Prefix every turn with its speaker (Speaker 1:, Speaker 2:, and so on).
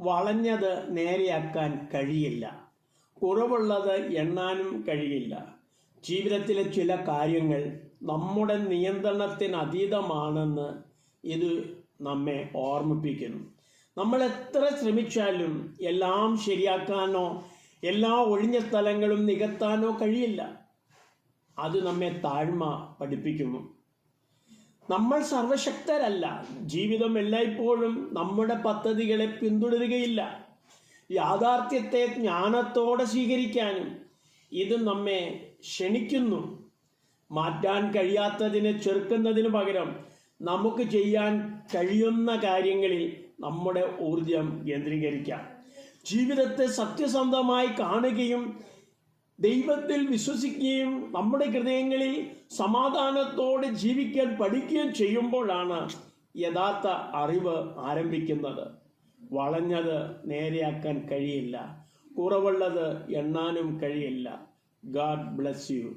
Speaker 1: വളഞ്ഞത് നേരെയാക്കാൻ കഴിയില്ല. കുറവുള്ളത് എണ്ണാനും കഴിയില്ല. ജീവിതത്തിലെ ചില കാര്യങ്ങൾ നമ്മുടെ നിയന്ത്രണത്തിനതീതമാണെന്ന് ഇത് നമ്മെ ഓർമ്മിപ്പിക്കുന്നു. നമ്മൾ എത്ര ശ്രമിച്ചാലും എല്ലാം ശരിയാക്കാനോ എല്ലാ ഒഴിഞ്ഞ സ്ഥലങ്ങളും നികത്താനോ കഴിയില്ല. അത് നമ്മെ താഴ്മ പഠിപ്പിക്കുന്നു. നമ്മൾ സർവശക്തരല്ല. ജീവിതം എല്ലായ്പ്പോഴും നമ്മുടെ പദ്ധതികളെ പിന്തുടരുകയില്ല. യാഥാർത്ഥ്യത്തെ ജ്ഞാനത്തോടെ സ്വീകരിക്കാനും ഇത് നമ്മെ ക്ഷണിക്കുന്നു. മാറ്റാൻ കഴിയാത്തതിനെ ചെറുക്കുന്നതിന് പകരം നമുക്ക് ചെയ്യാൻ കഴിയുന്ന കാര്യങ്ങളിൽ നമ്മുടെ ഊർജം കേന്ദ്രീകരിക്കാം. ജീവിതത്തെ സത്യസന്ധമായി കാണുകയും ദൈവത്തിൽ വിശ്വസിക്കുകയും നമ്മുടെ ഹൃദയങ്ങളിൽ സമാധാനത്തോടെ ജീവിക്കാൻ പഠിക്കുകയും ചെയ്യുമ്പോഴാണ് യഥാർത്ഥ അറിവ് ആരംഭിക്കുന്നത്. വളഞ്ഞത് നേരെയാക്കാൻ കഴിയില്ല. കുറവുള്ളത് എണ്ണാനും കഴിയില്ല. God bless you